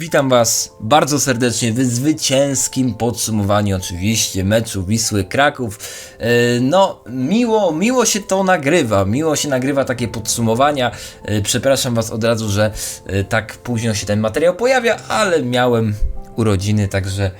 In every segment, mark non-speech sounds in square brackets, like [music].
Witam Was bardzo serdecznie w zwycięskim podsumowaniu oczywiście meczu Wisły Kraków. E, No, miło, miło się to nagrywa, miło się nagrywa takie podsumowania. E, Przepraszam Was od razu, że e, tak późno się ten materiał pojawia, ale miałem urodziny, także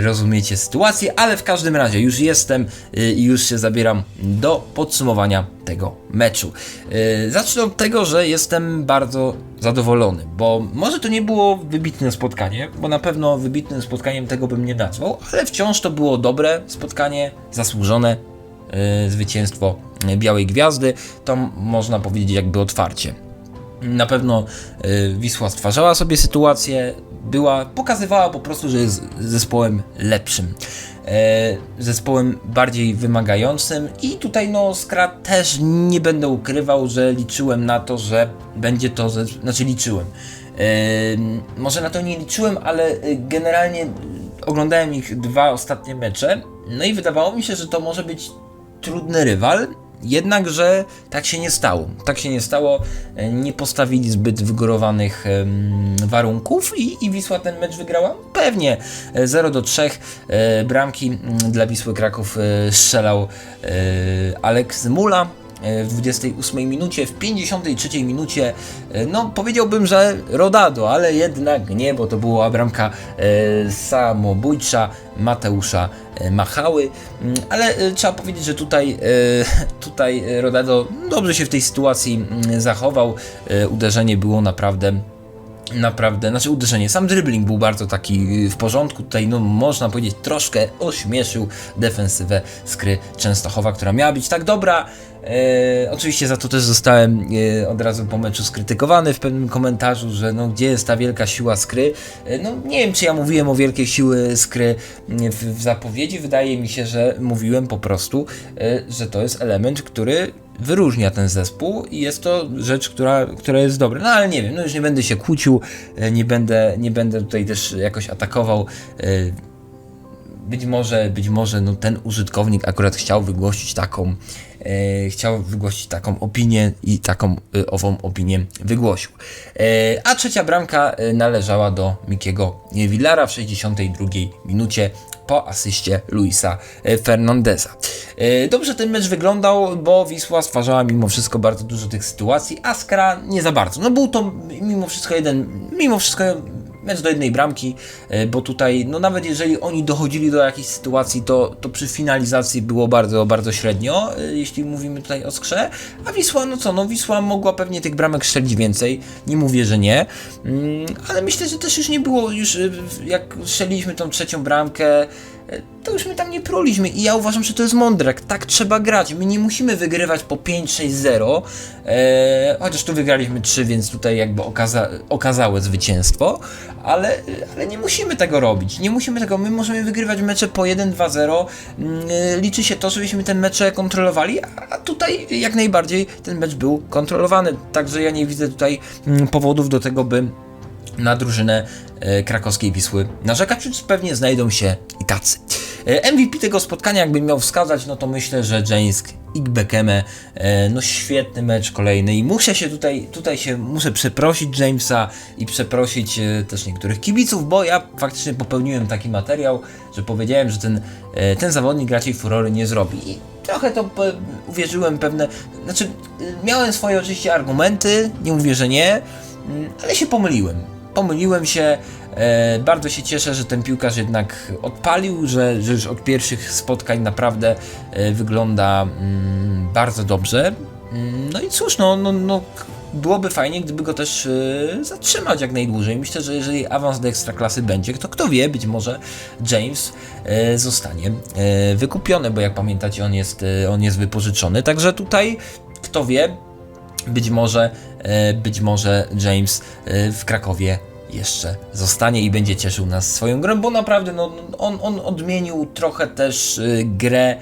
rozumiecie sytuację, ale w każdym razie już jestem e, i już się zabieram do podsumowania tego meczu. E, Zacznę od tego, że jestem bardzo zadowolony, bo może to nie było wybitne spotkanie, bo na pewno wybitnym spotkaniem tego bym nie nazwał, ale wciąż to było dobre spotkanie, zasłużone zwycięstwo Białej Gwiazdy, to można powiedzieć jakby otwarcie. Na pewno y, Wisła stwarzała sobie sytuację, była, pokazywała po prostu, że jest zespołem lepszym, e, zespołem bardziej wymagającym i tutaj no Skra też nie będę ukrywał, że liczyłem na to, że będzie to, ze, znaczy liczyłem. E, może na to nie liczyłem, ale y, generalnie oglądałem ich dwa ostatnie mecze, no i wydawało mi się, że to może być trudny rywal, jednakże tak się nie stało. Tak się nie stało, e, nie postawili zbyt wygórowanych warunków i, i Wisła ten mecz wygrała? Pewnie. E, 0 do 3 e, bramki mm, dla Wisły Kraków e, strzelał e, Aleks Mula e, w 28 minucie, w 53 minucie, e, no powiedziałbym, że Rodado, ale jednak nie, bo to była bramka e, samobójcza Mateusza e, Machały, Mm, ale e, trzeba powiedzieć, że tutaj, e, [laughs] tutaj e, Rodado dobrze się w tej sytuacji mm, zachował, E, uderzenie było naprawdę naprawdę, znaczy uderzenie, sam dribbling był bardzo taki y, w porządku, tutaj no można powiedzieć troszkę ośmieszył defensywę Skry Częstochowa, która miała być tak dobra. E, oczywiście za to też zostałem e, od razu po meczu skrytykowany w pewnym komentarzu, że no gdzie jest ta wielka siła Skry. E, no nie wiem czy ja mówiłem o wielkiej siły Skry mm, w, w zapowiedzi, wydaje mi się, że mówiłem po prostu, e, że to jest element, który wyróżnia ten zespół i jest to rzecz, która, która jest dobra. No ale nie wiem, no już nie będę się kłócił, e, nie będę, nie będę tutaj też jakoś atakował. e, Być może, być może no, ten użytkownik akurat chciał wygłosić taką, e, chciał wygłosić taką opinię i taką e, ową opinię wygłosił. E, a trzecia bramka e, należała do Mikiego Villara w 62 minucie po asyście Luisa e, Fernandeza. E, Dobrze ten mecz wyglądał, bo Wisła stwarzała mimo wszystko bardzo dużo tych sytuacji, a Skra nie za bardzo. No był to mimo wszystko jeden, mimo wszystko mecz do jednej bramki, e, bo tutaj, no nawet jeżeli oni dochodzili do jakiejś sytuacji, to, to przy finalizacji było bardzo, bardzo średnio, e, jeśli mówimy tutaj o Skrze, a Wisła, no co, no Wisła mogła pewnie tych bramek strzelić więcej, nie mówię, że nie, mm, ale myślę, że też już nie było, już e, jak strzeliliśmy tą trzecią bramkę, to już my tam nie pruliśmy i ja uważam, że to jest mądre, tak trzeba grać, my nie musimy wygrywać po 5-6-0, e, chociaż tu wygraliśmy 3, więc tutaj jakby okaza okazałe zwycięstwo, ale, ale nie musimy tego robić, nie musimy tego, my możemy wygrywać mecze po 1-2-0, mm, liczy się to, żebyśmy ten mecze kontrolowali, a tutaj jak najbardziej ten mecz był kontrolowany, także ja nie widzę tutaj mm, powodów do tego, by na drużynę e, krakowskiej Wisły narzekać, pewnie znajdą się E, MVP tego spotkania, jakbym miał wskazać, no to myślę, że James Igbekeme, no świetny mecz kolejny i muszę się tutaj, tutaj się, muszę przeprosić Jamesa i przeprosić e, też niektórych kibiców, bo ja faktycznie popełniłem taki materiał, że powiedziałem, że ten, e, ten zawodnik raczej furory nie zrobi i trochę to uwierzyłem pewne, znaczy miałem swoje oczywiście argumenty, nie mówię, że nie, mm, ale się pomyliłem. Pomyliłem się. E, bardzo się cieszę, że ten piłkarz jednak odpalił, że, że już od pierwszych spotkań naprawdę e, wygląda mm, bardzo dobrze. Mm, No i cóż, no, no, no byłoby fajnie, gdyby go też e, zatrzymać jak najdłużej. Myślę, że jeżeli awans do ekstraklasy będzie, to kto wie, być może James zostanie wykupiony, bo jak pamiętacie, on jest, on jest wypożyczony. Także tutaj, kto wie, być może, być może James w Krakowie jeszcze zostanie i będzie cieszył nas swoją grą, bo naprawdę no, on, on odmienił trochę też e, grę, e,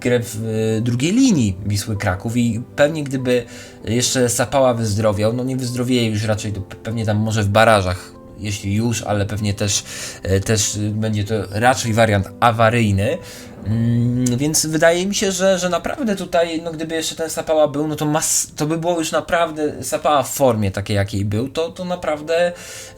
grę w e, drugiej linii Wisły Kraków i pewnie gdyby jeszcze Sapała wyzdrowiał, no nie wyzdrowieje już raczej, to pewnie tam może w barażach jeśli już, ale pewnie też, e, też będzie to raczej wariant awaryjny. Mm, więc wydaje mi się, że, że naprawdę tutaj, no gdyby jeszcze ten Sapała był, no to, mas, to by było już naprawdę Sapała w formie takiej, jakiej był, to, to naprawdę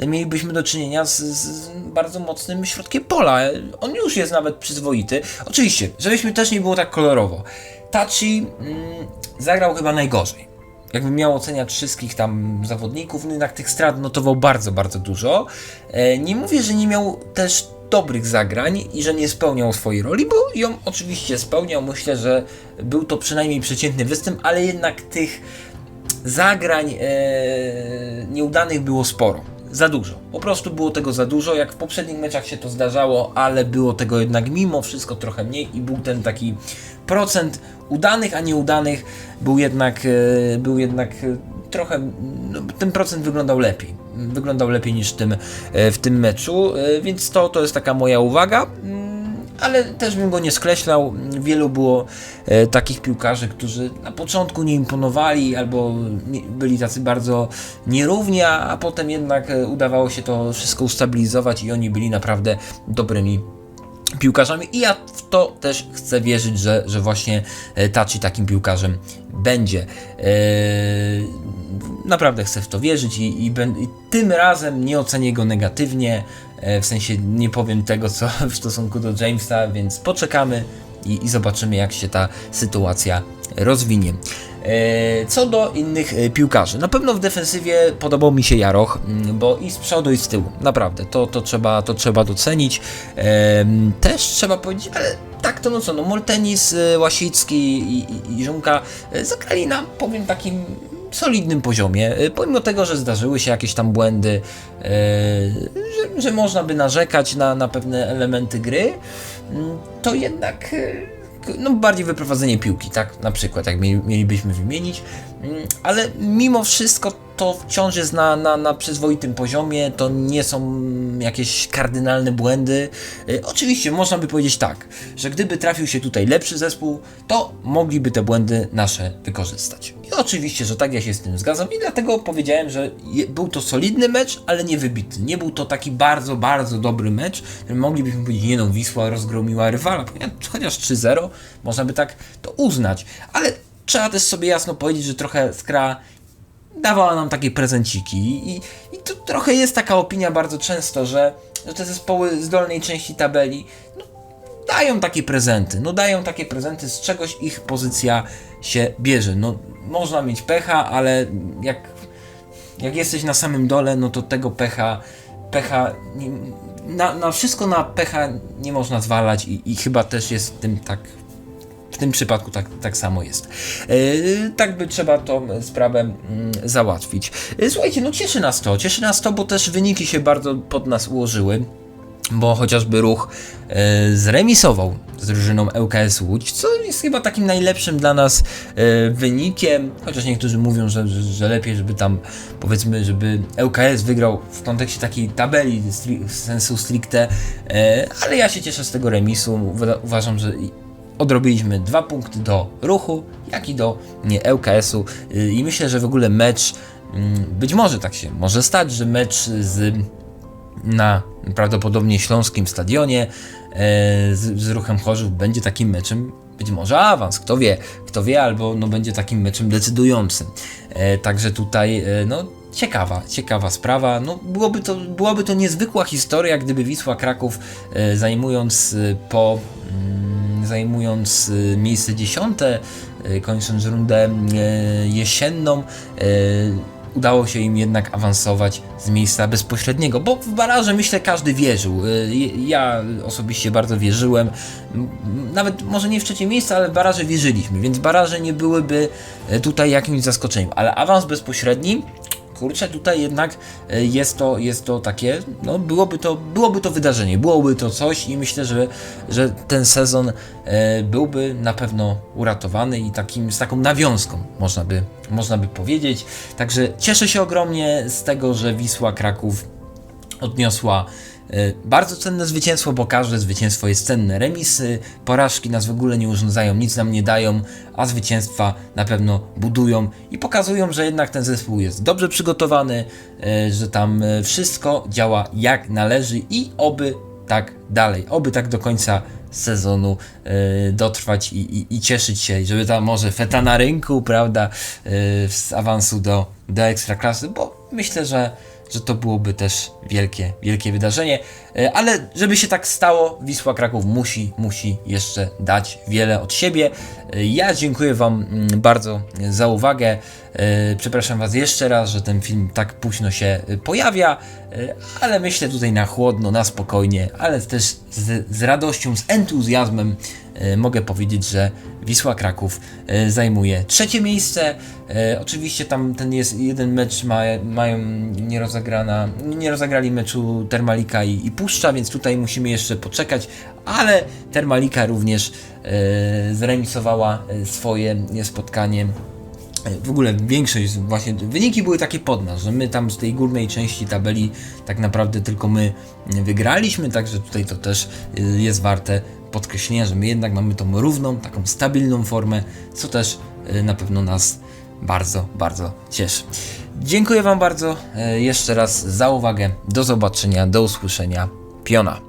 mielibyśmy do czynienia z, z bardzo mocnym środkiem pola. On już jest nawet przyzwoity. Oczywiście, żebyśmy też nie było tak kolorowo. Tachi mm, zagrał chyba najgorzej. Jakbym miał oceniać wszystkich tam zawodników, no jednak tych strat notował bardzo, bardzo dużo. E, nie mówię, że nie miał też dobrych zagrań i że nie spełniał swojej roli, bo ją oczywiście spełniał. Myślę, że był to przynajmniej przeciętny występ, ale jednak tych zagrań e, nieudanych było sporo. Za dużo. Po prostu było tego za dużo. Jak w poprzednich meczach się to zdarzało, ale było tego jednak mimo wszystko trochę mniej i był ten taki procent udanych, a nieudanych był jednak, e, był jednak e, trochę, no, ten procent wyglądał lepiej. Wyglądał lepiej niż w tym, e, w tym meczu, więc to, to jest taka moja uwaga. Mm, ale też bym go nie skreślał. Wielu było takich piłkarzy, którzy na początku nie imponowali albo byli tacy bardzo nierówni, a potem jednak udawało się to wszystko ustabilizować i oni byli naprawdę dobrymi piłkarzami i ja to też chcę wierzyć, że, że właśnie e, Tachi takim piłkarzem będzie. Eee, naprawdę chcę w to wierzyć i, i, i, tym razem nie ocenię go negatywnie, e, w sensie nie powiem tego co w stosunku do Jamesa, więc poczekamy i, i zobaczymy jak się ta sytuacja rozwinie. E, co do innych e, piłkarzy, na pewno w defensywie podobał mi się Jaroch, bo i z przodu i z tyłu, naprawdę, to, to, trzeba, to trzeba docenić. Też trzeba powiedzieć, ale tak to no co, no Moltenis, e, Łasicki i, i, i Żunka zagrali na, powiem, takim solidnym poziomie, pomimo tego, że zdarzyły się jakieś tam błędy, że, że można by narzekać na, na pewne elementy gry, to jednak no bardziej wyprowadzenie piłki, tak? Na przykład, jak mielibyśmy wymienić, mm, ale mimo wszystko to wciąż jest na, na, na przyzwoitym poziomie, to nie są jakieś kardynalne błędy. Y, oczywiście można by powiedzieć tak, że gdyby trafił się tutaj lepszy zespół, to mogliby te błędy nasze wykorzystać. I oczywiście, że tak ja się z tym zgadzam i dlatego powiedziałem, że był to solidny mecz, ale nie wybitny. Nie był to taki bardzo, bardzo dobry mecz, moglibyśmy powiedzieć, nie no, Wisła rozgromiła rywala, chociaż 3-0, można by tak to uznać, ale trzeba też sobie jasno powiedzieć, że trochę Skra dawała nam takie prezenciki i, i to trochę jest taka opinia bardzo często, że, że te zespoły z dolnej części tabeli no, dają takie prezenty, no dają takie prezenty, z czegoś ich pozycja się bierze. No można mieć pecha, ale jak, jak jesteś na samym dole, no to tego pecha, pecha nie, na, na wszystko na pecha nie można zwalać i, i chyba też jest tym tak w tym przypadku tak, tak samo jest. Yy, tak by trzeba tą sprawę yy, załatwić. Yy, słuchajcie, no cieszy nas to, cieszy nas to, bo też wyniki się bardzo pod nas ułożyły bo chociażby ruch e, zremisował z drużyną ŁKS Łódź, co jest chyba takim najlepszym dla nas e, wynikiem, chociaż niektórzy mówią, że, że, lepiej, żeby tam powiedzmy, żeby ŁKS wygrał w kontekście takiej tabeli sensu stricte, e, ale ja się cieszę z tego remisu, uważam, że odrobiliśmy dwa punkty do ruchu, jak i do nie, ŁKS-u y, i myślę, że w ogóle mecz, mm, być może tak się może stać, że mecz z, na prawdopodobnie śląskim stadionie e, z, z ruchem Chorzów będzie takim meczem być może awans, kto wie, kto wie, albo no, będzie takim meczem decydującym. E, także tutaj e, no, ciekawa, ciekawa sprawa. No, byłoby, to, byłaby to niezwykła historia, gdyby Wisła Kraków e, zajmując po mm, zajmując y, miejsce dziesiąte, y, kończąc rundę y, jesienną, udało się im jednak awansować z miejsca bezpośredniego, bo w baraże myślę każdy wierzył. Ja osobiście bardzo wierzyłem. Nawet może nie w trzecie miejsce, ale w baraże wierzyliśmy, więc baraże nie byłyby tutaj jakimś zaskoczeniem. Ale awans bezpośredni kurczę, tutaj jednak e, jest to, jest to takie, no byłoby to, byłoby to wydarzenie, byłoby to coś i myślę, że, że ten sezon e, byłby na pewno uratowany i takim, z taką nawiązką, można by, można by powiedzieć. Także cieszę się ogromnie z tego, że Wisła Kraków odniosła bardzo cenne zwycięstwo, bo każde zwycięstwo jest cenne. Remisy, porażki nas w ogóle nie urządzają, nic nam nie dają, a zwycięstwa na pewno budują i pokazują, że jednak ten zespół jest dobrze przygotowany, e, że tam e, wszystko działa jak należy i oby tak dalej, oby tak do końca sezonu e, dotrwać i, i, i cieszyć się, żeby tam może feta na rynku, prawda, e, z awansu do, do ekstraklasy, bo myślę, że że to byłoby też wielkie, wielkie wydarzenie, E, ale żeby się tak stało, Wisła Kraków musi, musi jeszcze dać wiele od siebie. E, Ja dziękuję Wam mm, bardzo za uwagę. E, Przepraszam Was jeszcze raz, że ten film tak późno się e, pojawia, e, ale myślę tutaj na chłodno, na spokojnie, ale też z, z radością, z entuzjazmem mogę powiedzieć, że Wisła Kraków zajmuje trzecie miejsce. Oczywiście tam ten jest jeden mecz ma, mają nie rozegrana, nie rozegrali meczu Termalika i, i Puszcza, więc tutaj musimy jeszcze poczekać, ale Termalika również zremisowała swoje spotkanie w ogóle większość, właśnie wyniki były takie pod nas, że my tam z tej górnej części tabeli tak naprawdę tylko my wygraliśmy, także tutaj to też y, jest warte podkreślenia, że my jednak mamy tą równą, taką stabilną formę, co też y, na pewno nas bardzo, bardzo cieszy. Dziękuję Wam bardzo y, jeszcze raz za uwagę, do zobaczenia, do usłyszenia, piona.